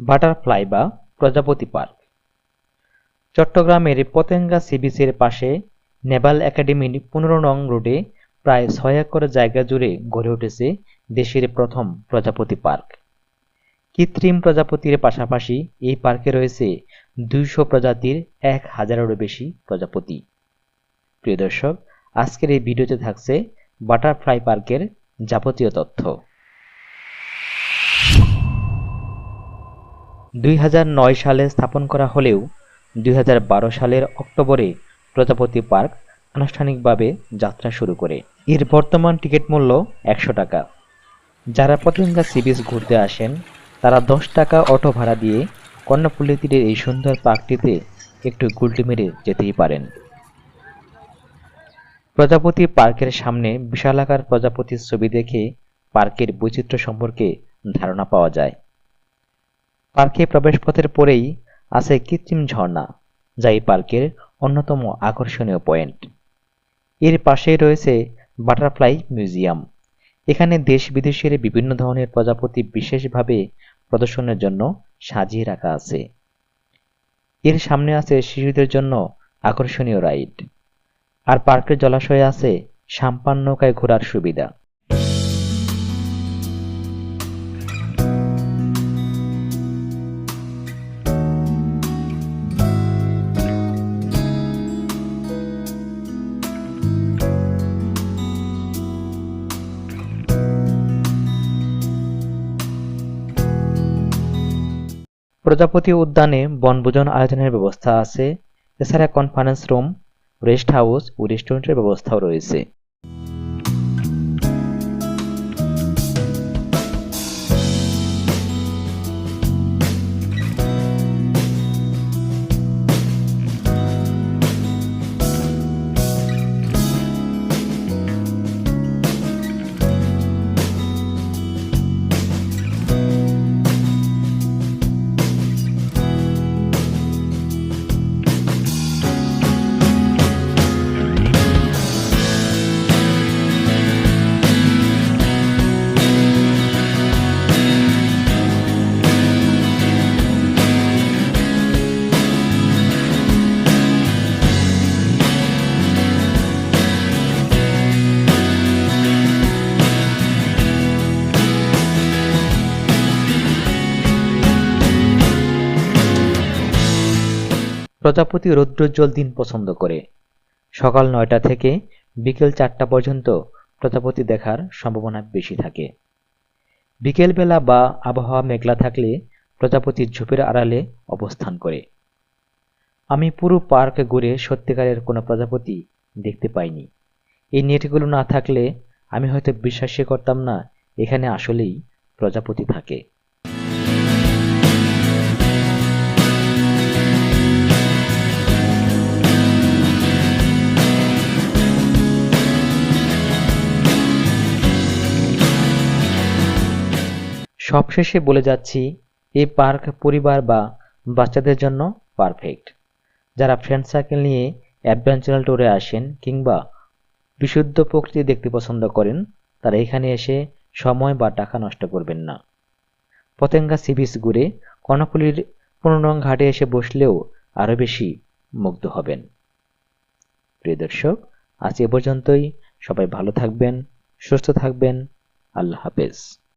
Butterfly বা প্রজাপতি park. চট্টগ্রামের পতেঙ্গা সি বিচের পাশে নেভাল একাডেমির পনেরো নং রোডে প্রায় ছয় একর জায়গা জুড়ে গড়ে উঠেছে দেশের প্রথম প্রজাপতি পার্ক। কৃত্রিম প্রজাপতির পাশাপাশি এই পার্কে রয়েছে দুইশো প্রজাতির এক হাজারেরও বেশি প্রজাপতি। প্রিয় দর্শক, আজকের এই ভিডিওতে থাকছে বাটারফ্লাই পার্কের যাবতীয় তথ্য। দুই হাজার নয় সালে স্থাপন করা হলেও দুই হাজার বারো সালের অক্টোবরে প্রজাপতি পার্ক আনুষ্ঠানিকভাবে যাত্রা শুরু করে। এর বর্তমান টিকিট মূল্য একশো টাকা। যারা পতেঙ্গা সি বিচ ঘুরতে আসেন, তারা দশ টাকা অটো ভাড়া দিয়ে কর্ণফুলী তীরের এই সুন্দর পার্কটিতে একটু গুলটি মেরে যেতেই পারেন। প্রজাপতি পার্কের সামনে বিশালাকার প্রজাপতির ছবি দেখে পার্কের বৈচিত্র্য সম্পর্কে ধারণা পাওয়া যায়। পার্কে প্রবেশপথের পরেই আছে কৃত্রিম ঝর্ণা, যা এই পার্কের অন্যতম আকর্ষণীয় পয়েন্ট। এর পাশেই রয়েছে বাটারফ্লাই মিউজিয়াম। এখানে দেশ বিদেশের বিভিন্ন ধরনের প্রজাপতি বিশেষভাবে প্রদর্শনের জন্য সাজিয়ে রাখা আছে। এর সামনে আছে শিশুদের জন্য আকর্ষণীয় রাইড। আর পার্কের জলাশয়ে আছে সাম্পান নৌকায় ঘোরার সুবিধা। প্রজাপতি উদ্যানে বনভোজন আয়োজনের ব্যবস্থা আছে। এছাড়া কনফারেন্স রুম রেস্ট হাউস ও রেস্টুরেন্টের ব্যবস্থাও রয়েছে। প্রজাপতি রৌদ্রোজ্জ্বল দিন পছন্দ করে। সকাল নয়টা থেকে বিকেল চারটা পর্যন্ত প্রজাপতি দেখার সম্ভাবনা বেশি থাকে। বিকেলবেলা বা আবহাওয়া মেঘলা থাকলে প্রজাপতি ঝোপের আড়ালে অবস্থান করে। আমি পুরো পার্ক ঘুরে সত্যিকারের কোনো প্রজাপতি দেখতে পাইনি। এই নেটগুলো না থাকলে আমি হয়তো বিশ্বাসই করতাম না, এখানে আসলেই প্রজাপতি থাকে। সবশেষে বলে যাচ্ছি, এই পার্ক পরিবার বা বাচ্চাদের জন্য পারফেক্ট। যারা ফ্রেন্ড সার্কেল নিয়ে অ্যাডভেঞ্চারাল ট্যুরে আসেন কিংবা বিশুদ্ধ প্রকৃতি দেখতে পছন্দ করেন, তারা এখানে এসে সময় বা টাকা নষ্ট করবেন না। পতেঙ্গা সি বিচ ঘুরে কর্ণফুলীর পুনরং ঘাটে এসে বসলেও আরও বেশি মুগ্ধ হবেন। প্রিয় দর্শক, আজ এ পর্যন্তই। সবাই ভালো থাকবেন, সুস্থ থাকবেন। আল্লাহ হাফেজ।